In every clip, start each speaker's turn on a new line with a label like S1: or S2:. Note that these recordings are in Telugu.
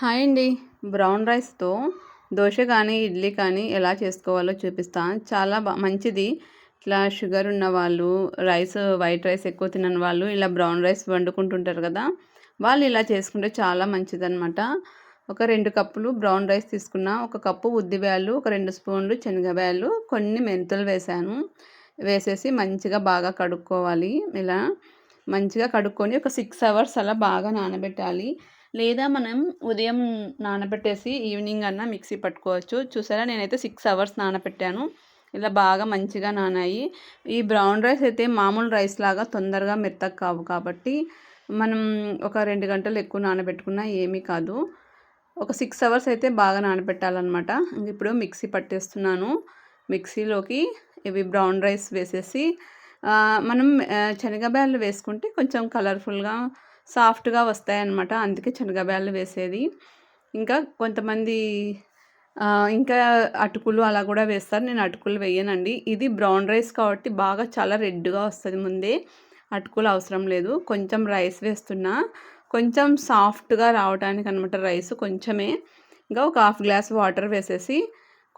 S1: హాయ్ అండి. బ్రౌన్ రైస్తో దోశ కానీ ఇడ్లీ కానీ ఎలా చేసుకోవాలో చూపిస్తాను చాలా మంచిది. ఇట్లా షుగర్ ఉన్న వాళ్ళు రైస్ వైట్ రైస్ ఎక్కువ తినని వాళ్ళు ఇలా బ్రౌన్ రైస్ వండుకుంటుంటారు కదా వాళ్ళు ఇలా చేసుకుంటే చాలా మంచిదన్నమాట. ఒక రెండు కప్పులు బ్రౌన్ రైస్ తీసుకున్న ఒక కప్పు ఉద్దిబ్యాలు ఒక రెండు స్పూన్లు శనగబ్యాలు కొన్ని మెంతులు వేసాను వేసేసి మంచిగా బాగా కడుక్కోవాలి. ఇలా మంచిగా కడుక్కొని ఒక సిక్స్ అవర్స్ అలా బాగా నానబెట్టాలి. లేదా మనం ఉదయం నానబెట్టేసి ఈవినింగ్ అన్నా మిక్సీ పట్టుకోవచ్చు. చూసారా? నేనైతే సిక్స్ అవర్స్ నానబెట్టాను. ఇలా బాగా మంచిగా నానాయి. ఈ బ్రౌన్ రైస్ అయితే మామూలు రైస్ లాగా తొందరగా మెత్తగా కావు కాబట్టి మనం ఒక రెండు గంటలు ఎక్కువ నానబెట్టుకున్నా ఏమీ కాదు. ఒక సిక్స్ అవర్స్ అయితే బాగా నానబెట్టాలన్నమాట. ఇప్పుడు మిక్సీ పట్టేస్తున్నాను. మిక్సీలోకి ఇవి బ్రౌన్ రైస్ వేసేసి మనం శనగబ్యాలు వేసుకుంటే కొంచెం కలర్ఫుల్గా సాఫ్ట్గా వస్తాయన్నమాట. అందుకే శనగబ్యాళ్ళు వేసేది. ఇంకా కొంతమంది ఇంకా అటుకులు అలా కూడా వేస్తారు. నేను అటుకులు వేయనండి. ఇది బ్రౌన్ రైస్ కాబట్టి బాగా చాలా రెడ్గా వస్తుంది ముందే. అటుకులు అవసరం లేదు. కొంచెం రైస్ వేస్తున్నా కొంచెం సాఫ్ట్గా రావడానికి అనమాట రైస్ కొంచెమే. ఇంకా ఒక హాఫ్ గ్లాస్ వాటర్ వేసేసి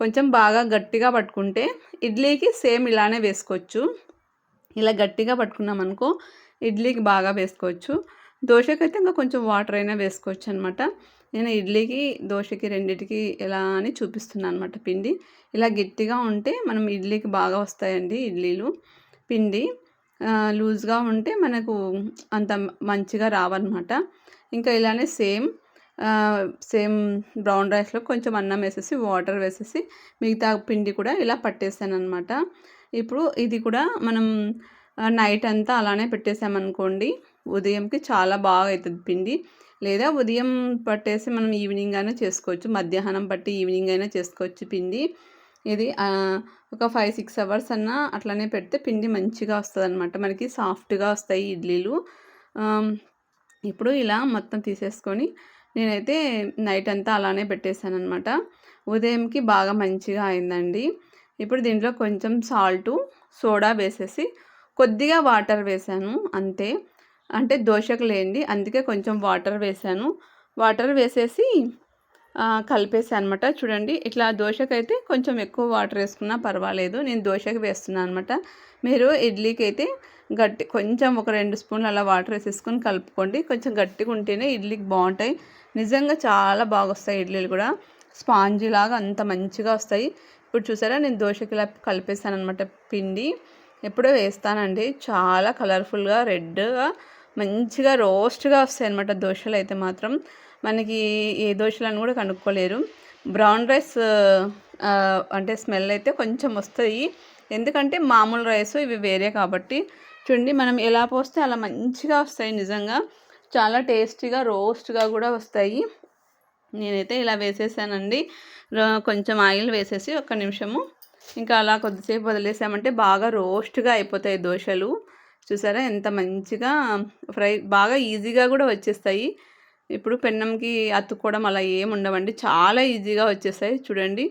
S1: కొంచెం బాగా గట్టిగా పట్టుకుంటే ఇడ్లీకి సేమ్ ఇలానే వేసుకోవచ్చు. ఇలా గట్టిగా పట్టుకున్నాం అనుకో ఇడ్లీకి బాగా వేసుకోవచ్చు. దోశకైతే ఇంకా కొంచెం వాటర్ అయినా వేసుకోవచ్చు అనమాట నేను ఇడ్లీకి దోశకి రెండింటికి ఎలా అని చూపిస్తున్నాను అనమాట పిండి. ఇలా గట్టిగా ఉంటే మనం ఇడ్లీకి బాగా వస్తాయండి ఇడ్లీలు. పిండి లూజ్గా ఉంటే మనకు అంత మంచిగా రావన్నమాట ఇంకా ఇలానే సేమ్ సేమ్ బ్రౌన్ రైస్లో కొంచెం అన్నం వేసేసి వాటర్ వేసేసి మిగతా పిండి కూడా ఇలా పట్టేసాను అనమాట ఇప్పుడు ఇది కూడా మనం నైట్ అంతా అలానే పెట్టేసామనుకోండి ఉదయంకి చాలా బాగా అవుతుంది పిండి. లేదా ఉదయం పట్టేసి మనం ఈవినింగ్ అయినా చేసుకోవచ్చు. మధ్యాహ్నం పట్టి ఈవినింగ్ అయినా చేసుకోవచ్చు పిండి. ఇది ఒక ఫైవ్ సిక్స్ అవర్స్ అన్నా అట్లనే పెడితే పిండి మంచిగా వస్తుంది అనమాట మనకి సాఫ్ట్గా వస్తాయి ఇడ్లీలు. ఇప్పుడు ఇలా మొత్తం తీసేసుకొని నేనైతే నైట్ అంతా అలానే పెట్టేశాను అనమాట ఉదయంకి బాగా మంచిగా అయిందండి. ఇప్పుడు దీంట్లో కొంచెం సాల్టు సోడా వేసేసి కొద్దిగా వాటర్ వేసాను. అంతే. అంటే దోశకు లేండి అందుకే కొంచెం వాటర్ వేసాను. వాటర్ వేసేసి కలిపేసాను అనమాట చూడండి ఇట్లా దోశకైతే కొంచెం ఎక్కువ వాటర్ వేసుకున్నా పర్వాలేదు. నేను దోశకి వేస్తున్నాను అనమాట మీరు ఇడ్లీకి అయితే గట్టి కొంచెం ఒక రెండు స్పూన్లు అలా వాటర్ వేసేసుకొని కలుపుకోండి. కొంచెం గట్టిగా ఉంటేనే ఇడ్లీకి బాగుంటాయి. నిజంగా చాలా బాగా వస్తాయి ఇడ్లీలు కూడా. స్పాంజీ లాగా అంత మంచిగా వస్తాయి. ఇప్పుడు చూసారా నేను దోశకి ఇలా కలిపేసాను అనమాట పిండి. ఎప్పుడో వేస్తానండి. చాలా కలర్ఫుల్గా రెడ్గా మంచిగా రోస్ట్గా వస్తాయి అనమాట దోశలు అయితే మాత్రం. మనకి ఏ దోశలను కూడా కనుక్కోలేరు. బ్రౌన్ రైస్ అంటే స్మెల్ అయితే కొంచెం వస్తాయి. ఎందుకంటే మామూలు రైస్ ఇవి వేరే కాబట్టి. చూడండి మనం ఎలా పోస్తే అలా మంచిగా వస్తాయి నిజంగా. చాలా టేస్టీగా రోస్ట్గా కూడా వస్తాయి. నేనైతే ఇలా వేసేసానండి. కొంచెం ఆయిల్ వేసేసి ఒక నిమిషము. ఇంకా అలా కొద్దిసేపు వదిలేసామంటే బాగా రోస్ట్గా అయిపోతాయి దోశలు. చూసారా? ఎంత మంచిగా ఫ్రై బాగా ఈజీగా కూడా వచ్చేస్తాయి. ఇప్పుడు పెన్నంకి అతుక్కోవడం అలా ఏం ఉండవండి. చాలా ఈజీగా వచ్చేస్తాయి. చూడండి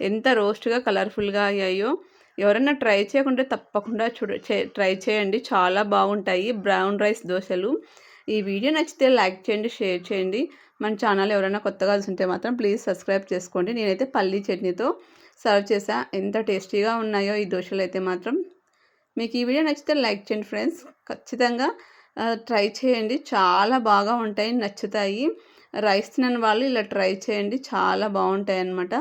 S1: ఎంత రోస్ట్గా కలర్ఫుల్గా అయ్యాయో. ఎవరైనా ట్రై చేయకుంటే తప్పకుండా చూడ ట్రై చేయండి. చాలా బాగుంటాయి. బ్రౌన్ రైస్ దోశలు. ఈ వీడియో నచ్చితే లైక్ చేయండి షేర్ చేయండి. మన ఛానల్ ఎవరైనా కొత్తగా ఉంటే మాత్రం ప్లీజ్ సబ్స్క్రైబ్ చేసుకోండి. నేనైతే పల్లీ చట్నీతో సర్వ్ చేసా ఎంత టేస్టీగా ఉన్నాయో ఈ దోశలు అయితే మాత్రం. మీకు ఈ వీడియో నచ్చితే లైక్ చేయండి ఫ్రెండ్స్. ఖచ్చితంగా ట్రై చేయండి. చాలా బాగా ఉంటాయి నచ్చుతాయి. రైస్ తినని వాళ్ళు ఇలా ట్రై చేయండి. చాలా బాగుంటాయి అన్నమాట